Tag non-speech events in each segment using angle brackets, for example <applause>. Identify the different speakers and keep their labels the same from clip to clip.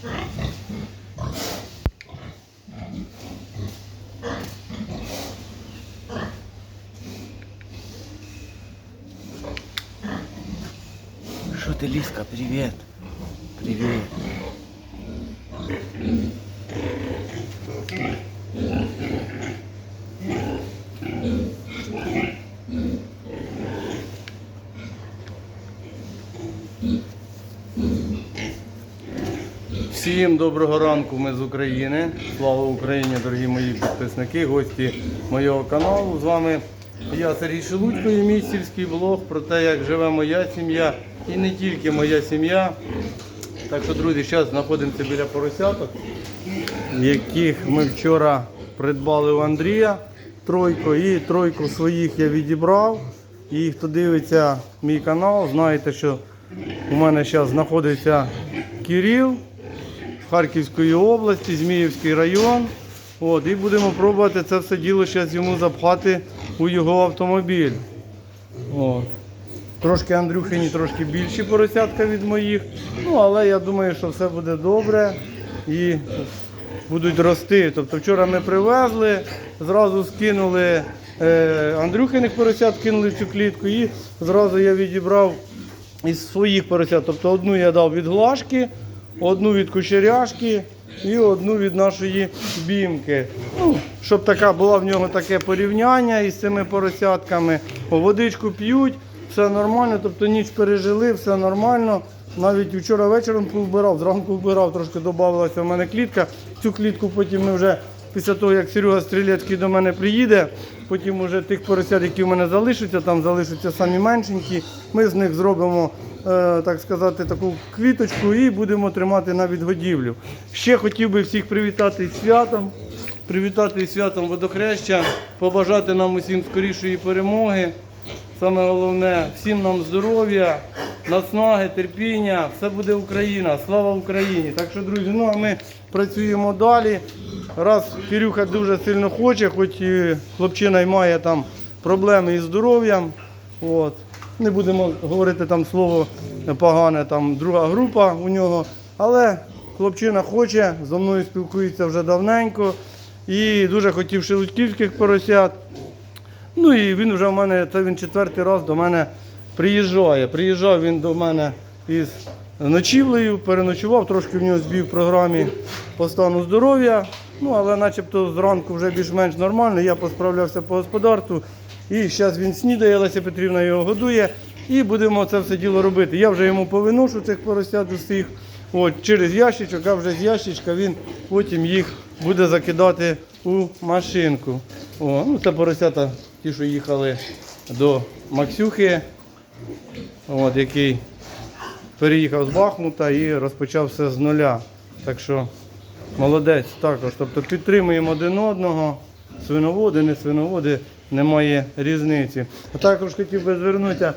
Speaker 1: Что ты, Лиска, привет. Привет. Всім доброго ранку, ми з України. Слава Україні, дорогі мої підписники, гості моєго каналу. З вами я Сергій Шелудько і мій сільський блог про те, як живе моя сім'я і не тільки моя сім'я. Так що, друзі, зараз знаходимося біля поросяток, яких ми вчора придбали у Андрія тройку і тройку своїх я відібрав. І хто дивиться мій канал, знаєте, що у мене зараз знаходиться Кирил з Харківської області, Зміївський район. От, і будемо пробувати це все діло зараз йому запхати у його автомобіль. От. Трошки Андрюхині, трошки більші поросятка від моїх. Ну, але я думаю, що все буде добре і будуть рости. Тобто вчора ми привезли, зразу скинули е, Андрюхиних поросят, кинули в цю клітку і зразу я відібрав із своїх поросят. Тобто одну я дав від глашки, одну від кучеряшки і одну від нашої бімки. Ну, щоб така була в нього таке порівняння із цими поросятками. Водичку п'ють, все нормально, тобто ніч пережили, все нормально. Навіть вчора вечором повбирав, зранку вбирав, трошки додавалася в мене клітка. Цю клітку потім ми вже після того, як Серега Стрілецький до мене приїде, потім вже тих поросят, які в мене залишаться, там залишаться самі меншенькі. Ми з них зробимо, е, так сказати, таку квіточку і будемо тримати на відгодівлю. Ще хотів би всіх привітати із святом. Привітати святом водохреща, побажати нам усім скорішої перемоги. Саме головне, всім нам здоров'я, наснаги, терпіння, все буде Україна, слава Україні. Так що, друзі, ну а ми працюємо далі. Раз Кирюха дуже сильно хоче, хоч і хлопчина й має там проблеми із здоров'ям. От. Не будемо говорити там слово погане, там друга група у нього. Але хлопчина хоче, зі мною спілкується вже давненько. І дуже хотів шелудьківських поросят. Ну і він вже в мене, це він четвертий раз до мене приїжджає. Приїжджав він до мене із ночівлею, переночував, трошки в нього збив в програмі по стану здоров'я. Ну, але начебто зранку вже більш-менш нормально, я посправлявся по господарству. І зараз він снідає, Леся Петрівна його годує. І будемо це все діло робити. Я вже йому повиношу цих поросят усіх от, через ящичок, а вже з ящичка він потім їх буде закидати у машинку. О, ну Це поросята, ті, що їхали до Максюхи, от, який переїхав з Бахмута і розпочав все з нуля. Так що молодець також. Тобто підтримуємо один одного, свиноводи, не свиноводи, немає різниці. А також хотів би звернутися,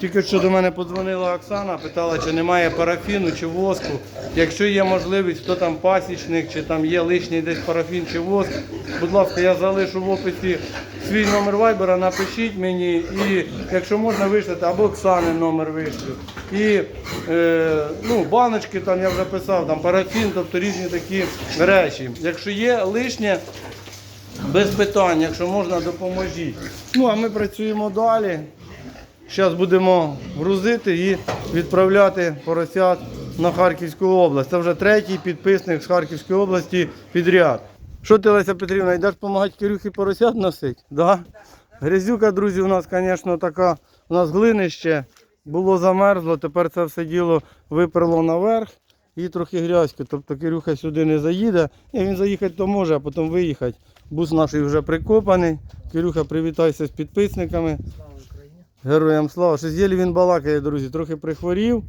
Speaker 1: тільки що до мене подзвонила Оксана, питала, чи немає парафіну чи воску. Якщо є можливість, хто там пасічник, чи там є лишній десь парафін чи воск, будь ласка, я залишу в описі свій номер вайбера, напишіть мені і якщо можна вишлете, або Оксани номер вишлю. І е, ну, баночки там я вже писав, там парафін, тобто різні такі речі. Якщо є лишнє, без питань, якщо можна, допоможіть. Ну, а ми працюємо далі. Зараз будемо грузити і відправляти поросят на Харківську область. Це вже третій підписник з Харківської області підряд. Що ти, Леся Петрівна, йдеш допомагати Кирюхі поросят носити? Да? Грязюка, друзі, у нас, звісно, така, у нас глинище було замерзло, тепер це все діло виперло наверх і трохи грязько. Тобто Кирюха сюди не заїде. І він заїхати то може, а потім виїхати. Бус наш вже прикопаний. Кирюха, привітайся з підписниками.
Speaker 2: Слава Україні.
Speaker 1: Героям слава. Щось єлі він балакає, друзі, трохи прихворів.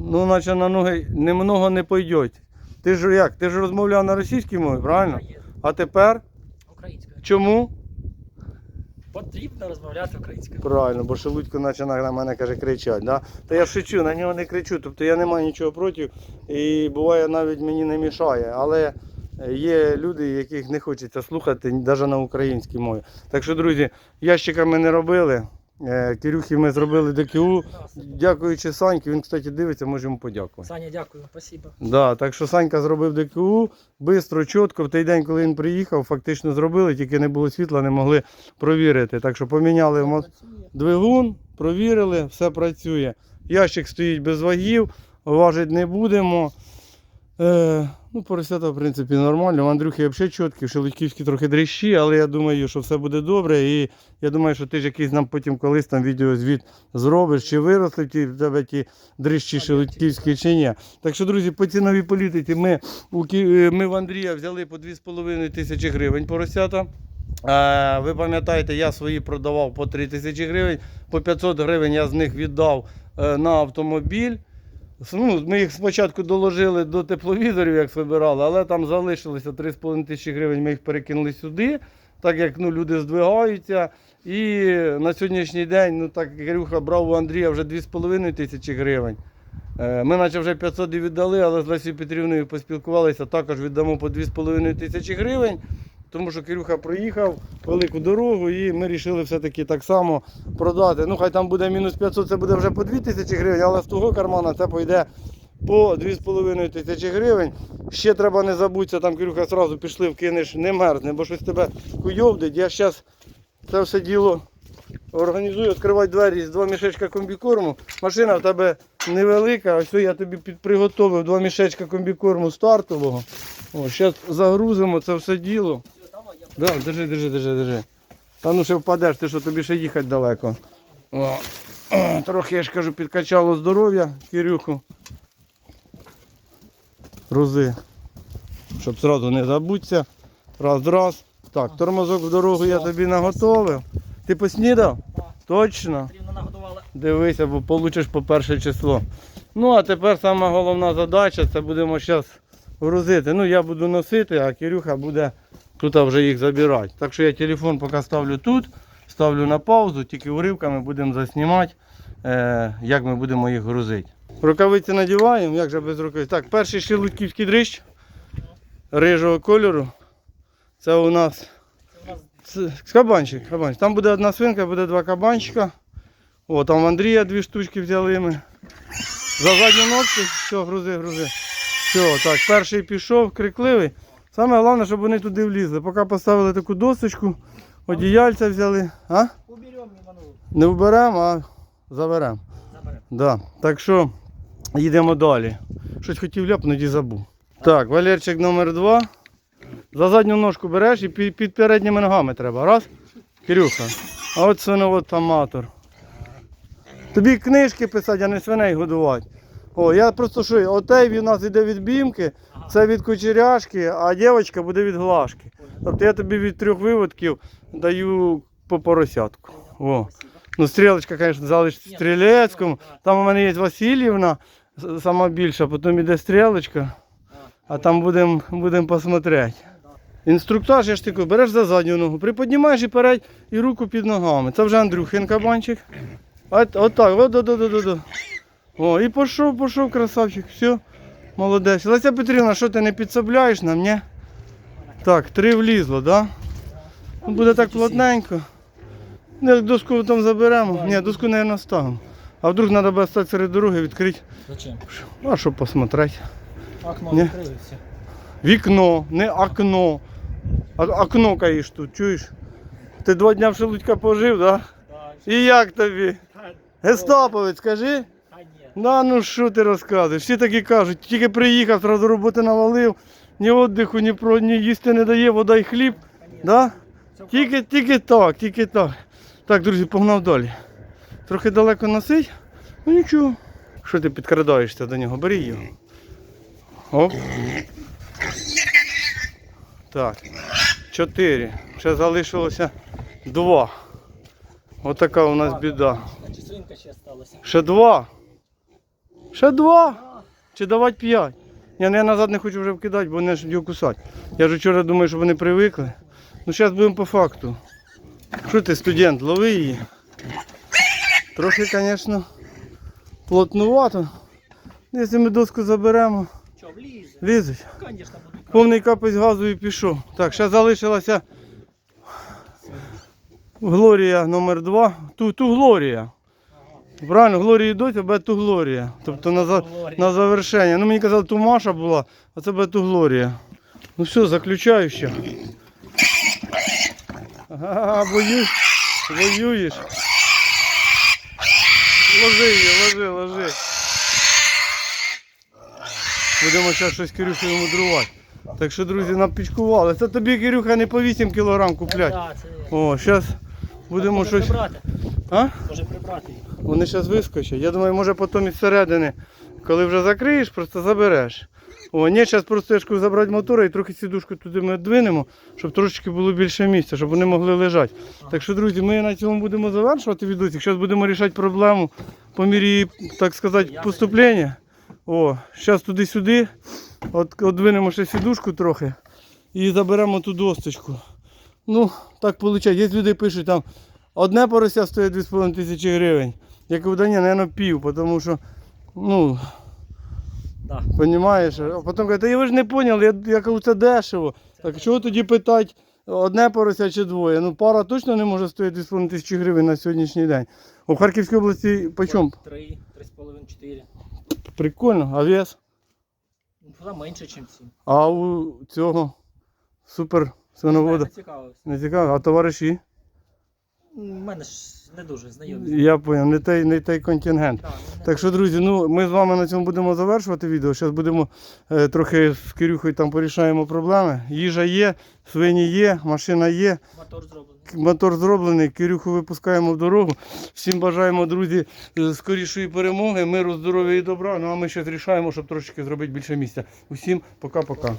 Speaker 1: Ну, наче на ноги немного не пойдеть. Ти ж як? Ти ж розмовляв на російській мові, правильно? А тепер
Speaker 2: Українською.
Speaker 1: чому?
Speaker 2: Потрібно розмовляти українською.
Speaker 1: Правильно, бо Шелудько наче на мене каже кричать. Да? Та я шучу, на нього не кричу, тобто я не маю нічого проти і буває навіть мені не мішає. Але є люди, яких не хочеться слухати навіть на українській мові. Так що, друзі, ящиками не робили. Е, Кирюхі ми зробили ДКУ. Дякуючи Саньки, він, кстати, дивиться, може йому подякувати.
Speaker 2: Саня, дякую, спасибо.
Speaker 1: Да, так що Санька зробив ДКУ, швидко, чітко. В той день, коли він приїхав, фактично зробили, тільки не було світла, не могли провірити. Так що поміняли мо- двигун, провірили, все працює. Ящик стоїть без вагів, важити не будемо. Е, ну, поросята, в принципі, нормально. У Андрюхи взагалі чіткі, шелудьківські трохи дріщі, але я думаю, що все буде добре. І я думаю, що ти ж якийсь нам потім колись там відеозвіт зробиш, чи виросли ті, в тебе ті дріщі шелудьківські, чи ні. Так що, друзі, по ціновій політиці ми, у, Ки- е, ми в Андрія взяли по 2,5 тисячі гривень поросята. Е, ви пам'ятаєте, я свої продавав по 3 тисячі гривень, по 500 гривень я з них віддав е, на автомобіль. Ну, ми їх спочатку доложили до тепловізорів, як вибирали, але там залишилося 3,5 тисячі гривень, ми їх перекинули сюди, так як ну, люди здвигаються. І на сьогоднішній день, ну так Кирюха брав у Андрія вже 2,5 тисячі гривень. Е, Ми наче вже 500 і віддали, але з Лесією Петрівною поспілкувалися, також віддамо по 2,5 тисячі гривень. Тому що Кирюха проїхав велику дорогу і ми вирішили все-таки так само продати. Ну, хай там буде мінус 500, це буде вже по 2 тисячі гривень, але з того кармана це пойде по 2,5 тисячі гривень. Ще треба не забутися, там Кирюха одразу пішли, вкинеш, не мерзне, бо щось тебе куйовдить. Я зараз це все діло організую, відкривати двері з два мішечка комбікорму. Машина в тебе невелика, ось я тобі підприготовив два мішечка комбікорму стартового. О, зараз загрузимо це все діло. Да, держи, держи, держи, держи. Та ну ще впадеш, ти що тобі ще їхати далеко. О, о, <clears throat> трохи, я ж кажу, підкачало здоров'я, Кирюху. Рузи. Щоб зразу не забудься. Раз, раз. Так, тормозок в дорогу я тобі наготовив. Ти поснідав? Точно. Дивися, бо получиш по перше число. Ну, а тепер сама головна задача це будемо зараз грузити. Ну, я буду носити, а Кирюха буде тут вже їх забирати. Так що я телефон поки ставлю тут, ставлю на паузу, тільки уривками будемо заснімати, е, як ми будемо їх грузити. Рукавиці надіваємо, як же без рукавиць. Так, перший шелудьківський дрищ рижого кольору. Це у нас кабанчик, кабанчик. Там буде одна свинка, буде два кабанчика. О, там Андрія дві штучки взяли ми. За задню ножку, все, грузи, грузи. Все, так, перший пішов, крикливий. Саме головне, щоб вони туди влізли. Поки поставили таку досочку, одіяльця взяли. А?
Speaker 2: уберемо Іванову.
Speaker 1: Не вберемо, а заберемо.
Speaker 2: Заберемо.
Speaker 1: Да. Так що їдемо далі. Щось хотів ляпнути і забув. Так, Валерчик номер два. За задню ножку береш і під, під передніми ногами треба. Раз. Кирюха. А от свиновод аматор. Тобі книжки писати, а не свиней годувати. О, я просто що, отей від нас йде від бімки, це від кучеряшки, а дівчинка буде від глашки. Тобто я тобі від трьох виводків даю по поросятку. О. Ну, стрілочка, звісно, залишиться стрілецькому. Там у мене є Васильівна, сама більша, потім іде стрілочка, а там будемо будем посмотрети. Інструктаж, я ж таку, береш за задню ногу, приподнімаєш і передь і руку під ногами. Це вже Андрюхин кабанчик. От, от так, от, от, от, от, от. О, і пішов, пішов, красавчик, все, молодець. Леся Петрівна, що ти не підсобляєш нам, ні? Так, три влізло, так? Да? Ну, Буде так плотненько. Ну, Доску там заберемо. Ні, доску, мабуть, ставимо. А вдруг треба буде стати серед дороги відкрити.
Speaker 2: Зачем?
Speaker 1: А щоб посмотрети.
Speaker 2: Окно
Speaker 1: Ні. Вікно, не окно. А, окно каїш тут, чуєш? Ти два дня в шелудька пожив, так?
Speaker 2: Да.
Speaker 1: І як тобі?
Speaker 2: Та-
Speaker 1: Гестаповець, скажи. Да ну що ти розказуєш? Всі такі кажуть, тільки приїхав, одразу роботи навалив, ні віддиху, ні про ні їсти не дає, вода і хліб. Да? Тільки, тільки так, тільки так. Так, друзі, погнав далі. Трохи далеко носить, ну нічого. Що ти підкрадаєшся до нього? Бери його. Оп. Так. Чотири. Ще залишилося два. Отака у нас біда.
Speaker 2: Ще
Speaker 1: два. Ще два. Чи давати п'ять? Я, ну, я назад не хочу вже вкидати, бо не ж його кусати. Я ж вчора думаю, що вони привикли. Ну зараз будемо по факту. Що ти, студент, лови її. Трохи, звісно, плотнувато. Якщо ми доску заберемо,
Speaker 2: Що, влізе?
Speaker 1: лізуть. Повний капець газу і пішов. Так, ще залишилася Глорія номер 2 Ту, ту Глорія. Правильно, Глорії доця, бе ту Глорія. Тобто на, за, на завершення. Ну мені казали, ту Маша була, а це бе ту Глорія. Ну все, заключаю ще. Ага, боюсь, воюєш. Ложи її, ложи, ложи. Будемо зараз щось Кирюхою мудрувати. Так що, друзі, напічкували. Це тобі, Кирюха, не по 8 кг куплять. О, зараз будемо щось. А?
Speaker 2: Може прибрати їх.
Speaker 1: Вони зараз вискочать. Я думаю, може потім із середини, коли вже закриєш, просто забереш. О, ні, зараз просто я ж забрати мотора і трохи сідушку туди ми двинемо, щоб трошечки було більше місця, щоб вони могли лежати. Так що, друзі, ми на цьому будемо завершувати відосик. Зараз будемо рішати проблему по мірі, так сказати, поступлення. О, зараз туди-сюди. От, одвинемо ще сідушку трохи і заберемо ту досточку. Ну, так виходить. Є люди пишуть там, одне порося стоїть 2,5 тисячі гривень. Я да ні, наверное, пів, тому що, ну,
Speaker 2: Да.
Speaker 1: Понімаєш? А потім кажуть, та ви ж не поняли, я, я кажу, це дешево. Так чого тоді питати одне порося чи двоє? Ну пара точно не може стоїти 2,5 тисячі гривень на сьогоднішній день. У Харківській області по чому?
Speaker 2: Три, три з половиною, чотири.
Speaker 1: Прикольно, а вес?
Speaker 2: Ну, менше, ніж сім.
Speaker 1: А у цього супер свиновода.
Speaker 2: Не цікавився.
Speaker 1: Не цікаво, а товариші?
Speaker 2: У мене ж не дуже знайомі.
Speaker 1: Я поняв, не той, не той контингент.
Speaker 2: Так, не
Speaker 1: Так що, друзі, ну ми з вами на цьому будемо завершувати відео. Зараз будемо е, трохи з Кирюхою там порішаємо проблеми. Їжа є, свині є, машина є,
Speaker 2: Мотор зроблений.
Speaker 1: мотор зроблений, Кирюху випускаємо в дорогу. Всім бажаємо, друзі, е, скорішої перемоги, миру, здоров'я і добра. Ну а ми ще рішаємо, щоб трошечки зробити більше місця. Усім пока-пока.